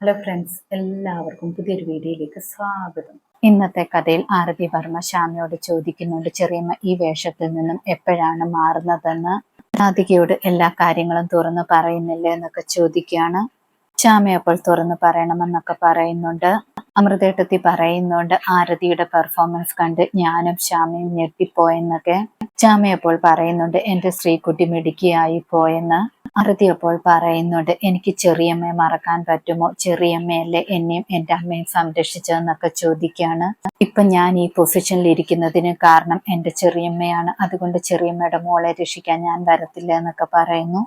Hello friends എല്ലാവർക്കും പുതിയൊരു വീഡിയോയിലേക്ക് സ്വാഗതം. ഇന്നത്തെ കഥയിൽ ആരതി വർമ്മ ശ്യാമയോട് ചോദിക്കുന്നുണ്ട് ചെറിയമ്മ ഈ വേഷത്തിൽ നിന്നും എപ്പോഴാണ് മാറുന്നതെന്ന്? രാധികയോട് എല്ലാ കാര്യങ്ങളും തുറന്നു പറയുന്നില്ല എന്നൊക്കെ ചോദിക്കുകയാണ്. ശ്യാമ അപ്പോൾ തുറന്നു പറയണമെന്നൊക്കെ പറയുന്നുണ്ട്. അമൃതേട്ടത്തി പറയുന്നുണ്ട് ആരതിയുടെ പെർഫോമൻസ് കണ്ട് ഞാനും ശ്യാമയും ഞെട്ടിപ്പോയെന്നൊക്കെ. ശ്യാമ അപ്പോൾ പറയുന്നുണ്ട് എന്റെ സ്ത്രീക്കുട്ടി മിടുക്കിയായി പോയെന്ന് അറുതി അപ്പോൾ പറയുന്നുണ്ട് എനിക്ക് ചെറിയമ്മയെ മറക്കാൻ പറ്റുമോ? ചെറിയമ്മയല്ലേ എന്നെയും എന്റെ അമ്മയും സംരക്ഷിച്ചതെന്നൊക്കെ ചോദിക്കുകയാണ് ഇപ്പൊ ഞാൻ ഈ പൊസിഷനിൽ ഇരിക്കുന്നതിന് കാരണം എന്റെ ചെറിയമ്മയാണ്. അതുകൊണ്ട് ചെറിയമ്മയുടെ മോളെ രക്ഷിക്കാൻ ഞാൻ വരത്തില്ല എന്നൊക്കെ പറയുന്നു.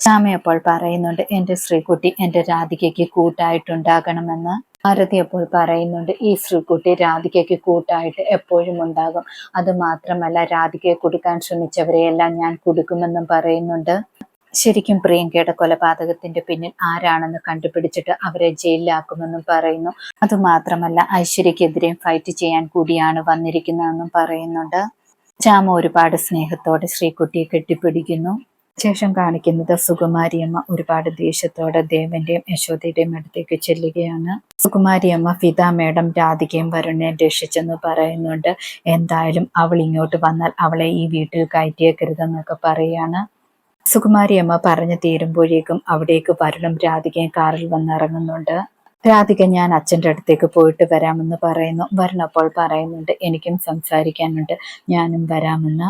ശ്യാമ അപ്പോൾ പറയുന്നുണ്ട് എന്റെ ശ്രീകുട്ടി എന്റെ രാധികയ്ക്ക് കൂട്ടായിട്ടുണ്ടാകണമെന്ന്. ഭാരതി അപ്പോൾ പറയുന്നുണ്ട് ഈ ശ്രീകുട്ടി രാധികയ്ക്ക് കൂട്ടായിട്ട് എപ്പോഴും ഉണ്ടാകും. അത് മാത്രമല്ല രാധികയെ കൊടുക്കാൻ ശ്രമിച്ചവരെയെല്ലാം ഞാൻ കൊടുക്കുമെന്നും പറയുന്നുണ്ട്. ശരിക്കും പ്രിയങ്കയുടെ കൊലപാതകത്തിന്റെ പിന്നിൽ ആരാണെന്ന് കണ്ടുപിടിച്ചിട്ട് അവരെ ജയിലിലാക്കുമെന്നും പറയുന്നു. അതുമാത്രമല്ല ഐശ്വര്യക്കെതിരെയും ഫൈറ്റ് ചെയ്യാൻ കൂടിയാണ് വന്നിരിക്കുന്നതെന്നും പറയുന്നുണ്ട്. ചാമ ഒരുപാട് സ്നേഹത്തോടെ ശ്രീകുട്ടിയെ കെട്ടിപ്പിടിക്കുന്നു. ശേഷം കാണിക്കുന്നത് സുകുമാരിയമ്മ ഒരുപാട് ദേഷ്യത്തോടെ ദേവന്റെയും യശോദയുടെയും അടുത്തേക്ക് ചെല്ലുകയാണ്. സുകുമാരിയമ്മ ഫിത മേഡം രാധികയും വരുണിനെയും രക്ഷിച്ചെന്ന് പറയുന്നുണ്ട്. എന്തായാലും അവൾ ഇങ്ങോട്ട് വന്നാൽ അവളെ ഈ വീട്ടിൽ കയറ്റിയേക്കരുതെന്നൊക്കെ പറയാണ് സുകുമാരിയമ്മ പറഞ്ഞു തീരുമ്പോഴേക്കും അവിടേക്ക് വരുണം രാധികൻ കാറിൽ വന്നിറങ്ങുന്നുണ്ട്. രാധിക ഞാൻ അച്ഛന്റെ അടുത്തേക്ക് പോയിട്ട് വരാമെന്ന് പറയുന്നു. വരണപ്പോൾ പറയുന്നുണ്ട് എനിക്കും സംസാരിക്കാനുണ്ട്. ഞാനും വരാമെന്ന്.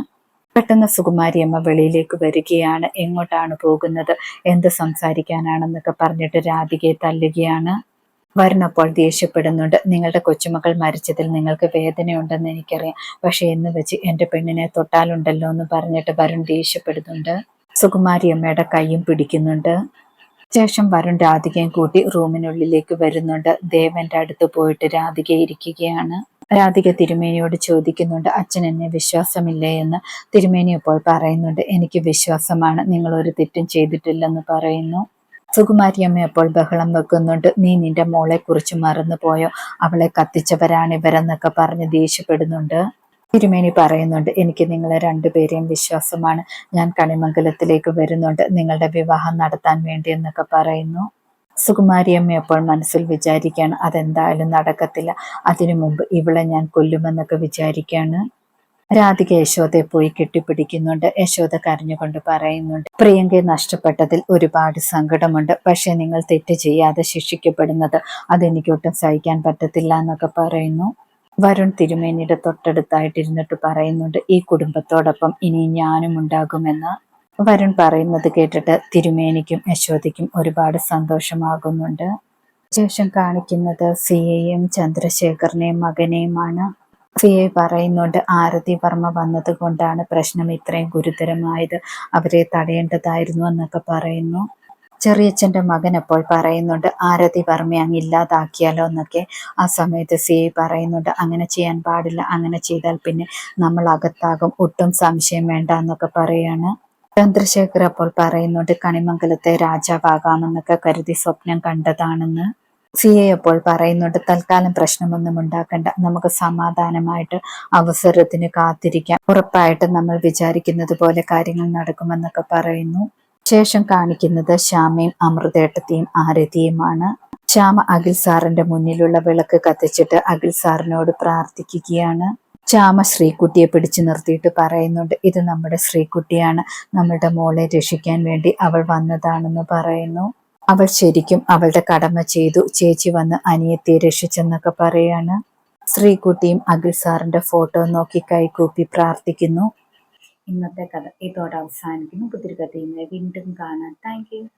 പെട്ടെന്ന് സുകുമാരിയമ്മ വെളിയിലേക്ക് വരികയാണ്. എങ്ങോട്ടാണ് പോകുന്നത്? എന്ത് സംസാരിക്കാനാണെന്നൊക്കെ പറഞ്ഞിട്ട് രാധികയെ തല്ലുകയാണ്. വരുന്നപ്പോൾ ദേഷ്യപ്പെടുന്നുണ്ട്. നിങ്ങളുടെ കൊച്ചുമകൾ മരിച്ചതിൽ നിങ്ങൾക്ക് വേദനയുണ്ടെന്ന് എനിക്കറിയാം. പക്ഷേ എന്ന് വെച്ച് എന്റെ പെണ്ണിനെ തൊട്ടാലുണ്ടല്ലോ എന്ന് പറഞ്ഞിട്ട് വരുൺ ദേഷ്യപ്പെടുന്നുണ്ട്. സുകുമാരി അമ്മയുടെ കൈയും പിടിക്കുന്നുണ്ട്. ശേഷം വരുൺ രാധികയും കൂട്ടി റൂമിനുള്ളിലേക്ക് വരുന്നുണ്ട്. ദേവന്റെ അടുത്ത് പോയിട്ട് രാധിക ഇരിക്കുകയാണ്. രാധിക തിരുമേനിയോട് ചോദിക്കുന്നുണ്ട് അച്ഛൻ എന്നെ വിശ്വാസമില്ലേ? എന്ന്. തിരുമേനി അപ്പോൾ പറയുന്നുണ്ട് എനിക്ക് വിശ്വാസമാണ്. നിങ്ങൾ ഒരു തെറ്റും ചെയ്തിട്ടില്ലെന്ന് പറയുന്നു. സുകുമാരിയമ്മ അപ്പോൾ ബഹളം വെക്കുന്നുണ്ട് നീ നിന്റെ മോളെ കുറിച്ച് മറന്നുപോയോ? അവളെ കത്തിച്ചവരാണിവരെന്നൊക്കെ പറഞ്ഞ് ദേഷ്യപ്പെടുന്നുണ്ട്. തിരുമേനി പറയുന്നുണ്ട് എനിക്ക് നിങ്ങളെ രണ്ടുപേരെയും വിശ്വാസമാണ്. ഞാൻ കണിമംഗലത്തിലേക്ക് വരുന്നുണ്ട്. നിങ്ങളുടെ വിവാഹം നടത്താൻ വേണ്ടി എന്നൊക്കെ പറയുന്നു. സുകുമാരിയമ്മ അപ്പോൾ മനസ്സിൽ വിചാരിക്കുകയാണ് അതെന്തായാലും നടക്കത്തില്ല. അതിനു മുമ്പ് ഇവളെ ഞാൻ കൊല്ലുമെന്നൊക്കെ വിചാരിക്കുകയാണ്. രാധിക യശോദയെ പോയി കെട്ടിപ്പിടിക്കുന്നുണ്ട്. യശോദ കരഞ്ഞുകൊണ്ട് പറയുന്നുണ്ട് പ്രിയങ്കയെ നഷ്ടപ്പെട്ടതിൽ ഒരുപാട് സങ്കടമുണ്ട്. പക്ഷെ നിങ്ങൾ തെറ്റ് ചെയ്യാതെ ശിക്ഷിക്കപ്പെടുന്നത് അതെനിക്കൊട്ടും സഹിക്കാൻ പറ്റത്തില്ല എന്നൊക്കെ പറയുന്നു. വരുൺ തിരുമേനിയുടെ തൊട്ടടുത്തായിട്ടിരുന്നിട്ട് പറയുന്നുണ്ട് ഈ കുടുംബത്തോടൊപ്പം ഇനി ഞാനും ഉണ്ടാകുമെന്ന്. വരുൺ പറയുന്നത് കേട്ടിട്ട് തിരുമേനിക്കും യശോദയ്ക്കും ഒരുപാട് സന്തോഷമാകുന്നുണ്ട്. ശേഷം കാണിക്കുന്നത് സിയെയും ചന്ദ്രശേഖരനെയും മകനെയുമാണ്. സി ഐ പറയുന്നുണ്ട് ആരതി വർമ്മ വന്നത് കൊണ്ടാണ് പ്രശ്നം ഇത്രയും ഗുരുതരമായത്. അവരെ തടയേണ്ടതായിരുന്നു എന്നൊക്കെ പറയുന്നു. ചെറിയച്ഛന്റെ മകൻ അപ്പോൾ പറയുന്നുണ്ട് ആരതി വർമ്മയെ അങ്ങ് ഇല്ലാതാക്കിയാലോ എന്നൊക്കെ ആ സമയത്ത് സി പറയുന്നുണ്ട്. അങ്ങനെ ചെയ്യാൻ പാടില്ല അങ്ങനെ ചെയ്താൽ പിന്നെ നമ്മൾ അകത്താകും ഒട്ടും സംശയം വേണ്ട എന്നൊക്കെ പറയാണ്. ചന്ദ്രശേഖർ അപ്പോൾ പറയുന്നുണ്ട് കണിമംഗലത്തെ രാജാവാകാമെന്നൊക്കെ കരുതി സ്വപ്നം കണ്ടതാണെന്ന്. സി എ അപ്പോൾ പറയുന്നുണ്ട് തൽക്കാലം പ്രശ്നമൊന്നും ഉണ്ടാക്കണ്ട നമുക്ക് സമാധാനമായിട്ട് അവസരത്തിന് കാത്തിരിക്കാം. ഉറപ്പായിട്ട് നമ്മൾ വിചാരിക്കുന്നത് പോലെ കാര്യങ്ങൾ നടക്കുമെന്നൊക്കെ പറയുന്നു. ശേഷം കാണിക്കുന്നത് ശ്യാമയും അമൃതേട്ടത്തെയും ആരതിയുമാണ്. ശ്യാമ അഖിൽ സാറിന്റെ മുന്നിലുള്ള വിളക്ക് കത്തിച്ചിട്ട് അഖിൽ സാറിനോട് പ്രാർത്ഥിക്കുകയാണ്. ശ്യാമ ശ്രീകുട്ടിയെ പിടിച്ചു നിർത്തിയിട്ട് പറയുന്നുണ്ട് ഇത് നമ്മുടെ ശ്രീകുട്ടിയാണ്. നമ്മുടെ മോളെ രക്ഷിക്കാൻ വേണ്ടി അവൾ വന്നതാണെന്ന് പറയുന്നു. അവൾ ശരിക്കും അവളുടെ കടമ ചെയ്തു. ചേച്ചി വന്ന് അനിയത്തെ രക്ഷിച്ചെന്നൊക്കെ പറയാണ്. ശ്രീകുട്ടിയും അഖിൽ സാറിന്റെ ഫോട്ടോ നോക്കി കൈകൂപ്പി പ്രാർത്ഥിക്കുന്നു. ഇന്നത്തെ കഥ ഇതോടെ അവസാനിക്കുന്നു. പുതിരി കഥയുമായി വീണ്ടും കാണാം. താങ്ക്